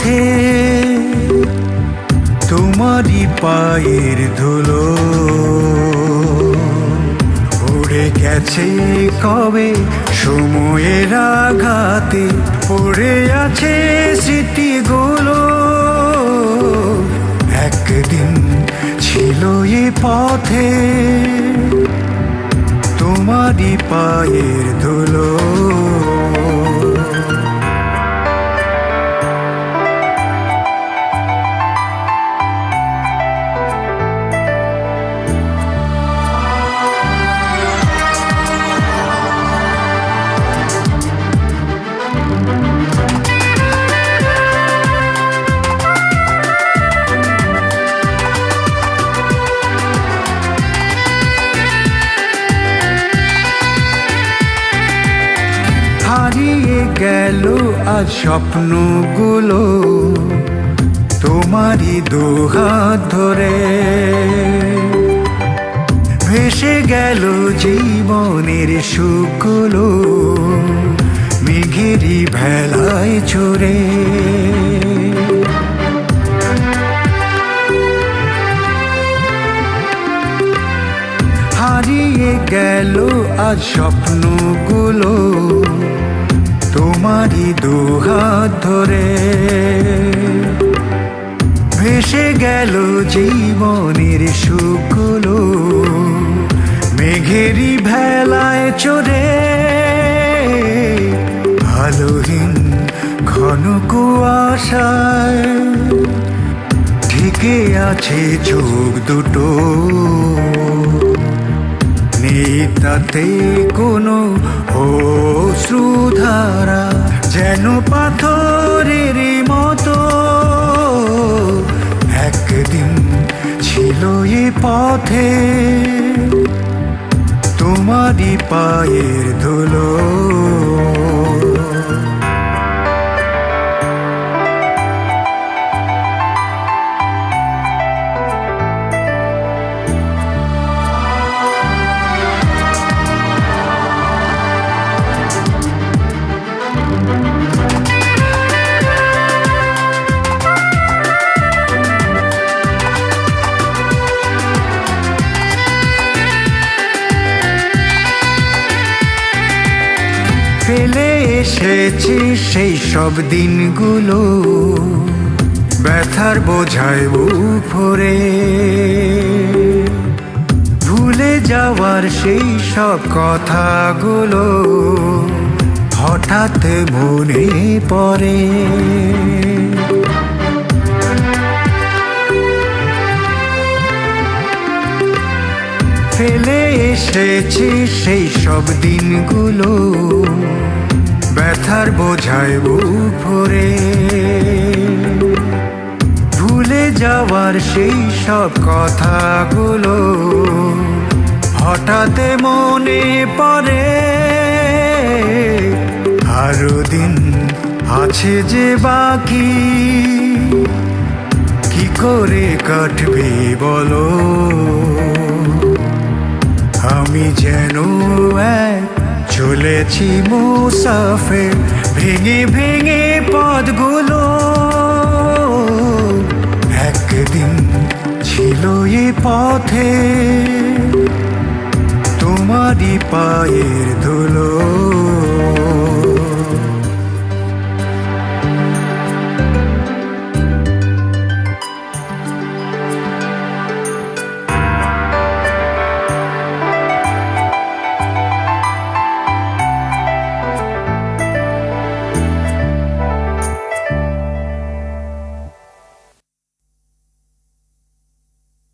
পথে তোমারই পায়ের ধুলো উড়ে গেছে কবে? সময়ের আঘাতে পড়ে আছে স্মৃতিগুলো। একদিন ছিল এ পথে তোমারই পায়ের ধুলো। হারিয়ে গেল আজ স্বপ্নগুলো তোমারই দুহাত ধরে। ভেসে গেল জীবনের সুখগুলো মেঘেরই ভেলায় চড়ে হারিয়ে গেল আজ স্বপ্নগুলো তোমারই দুহাত ধরে। ভেসে গেল জীবনের সুখগুলো, মেঘেরই ভেলায় চড়ে। আলোহীন ঘন কুয়াশায় ঢেকে আছে চোখ দুটো। নেই তাতে কোনো অশ্রুধারা যেন পাথরের মতো। একদিন ছিল এ পথে তোমারই পায়ের ধুলো। ফেলে এসেছি সেই সব দিনগুলো। ব্যথার বোঝায় উপরে। ভুলে যাওয়ার সেই সব কথাগুলো হঠাৎ মনে পড়ে। ফেলে এসেছি সেই সব দিনগুলো। ব্যথার বোঝায় বুক ভরে ভুলে যাওয়ার সেই সব কথাগুলো হঠাৎ মনে পড়ে। আরও দিন আছে যে বাকি। কি করে কাটবে বলো? আমি যেন চলেছি মুসাফের ভেঙে ভেঙে পদগুলো একদিন ছিল এ পথে তোমারই পায়ের